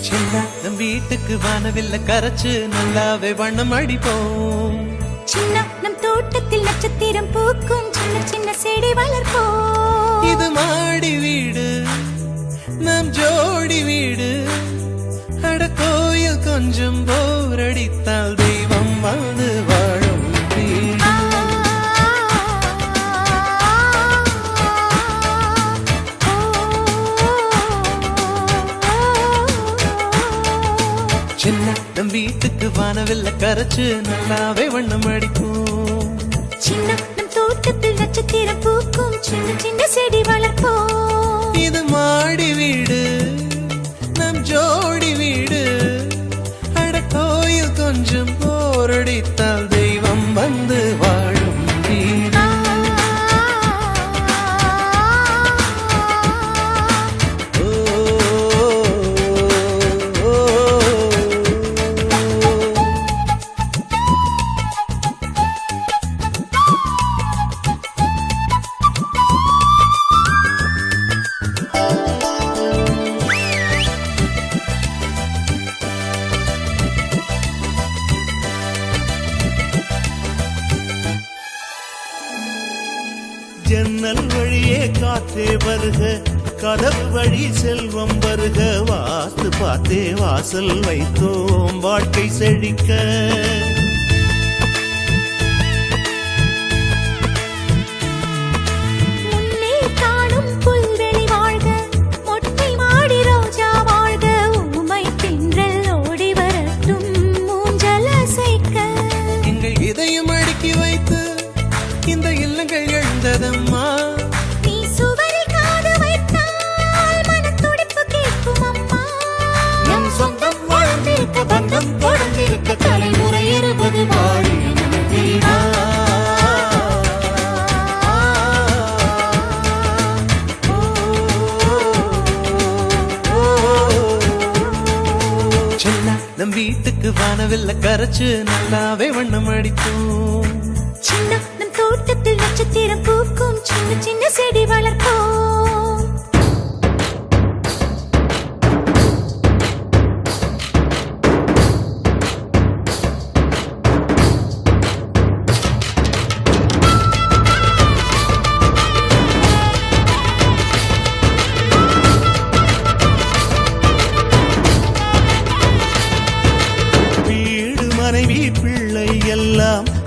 சின்ன நம் வீட்டுக்கு வானவில்ல கரைச்சு நல்லாவே வண்ணம் அடிப்போம். சின்ன நம் தோட்டத்தில் நட்சத்திரம் பூக்கும் கொஞ்சம் போரடித்தால் தெய்வம் வந்து வாழும். சின்ன நம் வீட்டுக்கு வானவில்ல கரைச்சு நல்லாவே வண்ணம் அடிப்போம். சின்ன நம் தோட்டத்தில் நட்சத்திரம் பூக்கும் சின்ன சின்ன செடி வளர்ப்போம். இது மாடி வீடு ஜன்னல் வழியே காத்தே வருக கதவு வழி செல்வம் வருக வாஸ்து பார்த்தே வாசல் வைத்தோம் வாழ்க்கை செழிக்க. வாழ்ந்திருக்க பந்தம் தொடர்ந்திருக்க தலைமுறை இருபது வாழி நம் வீடா. சின்ன நம் வீட்டுக்கு வானவில்ல கரைச்சு நல்லாவே வண்ணம் அடிப்போம் சின்ன நட்சத்திரம் பூக்கும் சின்ன சின்ன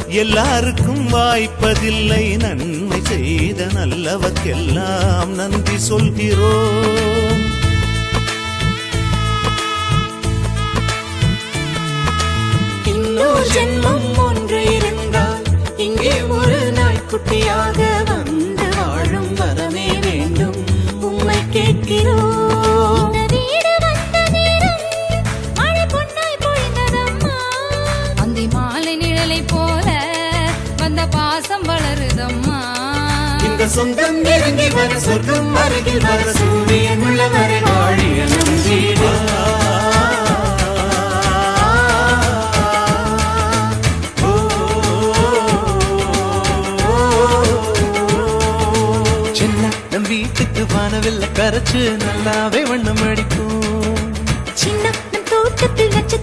எல்லாருக்கும் வாய்ப்பதில்லை. நன்மை செய்த நல்லவர்க்கெல்லாம் நன்றி சொல்கிறோம் இன்னொரு ஜென்மம் ஒன்று இருந்தால் இங்கே ஒரு நாய்க்குட்டியாக வந்து வாழும் வரவே வேண்டும். உம்மை கேட்கிறோம். பாசம் வளருதம்மா. இந்த சொந்தம் நெருங்கி வர சொர்க்கம் அருகில் வர சூரியன் உள்ளவரை வாழிய வீட்டுக்கு வானவில்ல கரைச்சு நல்லாவே வண்ணம் அடிப்போம் சின்ன தோட்டத்தில் நட்சத்திரம்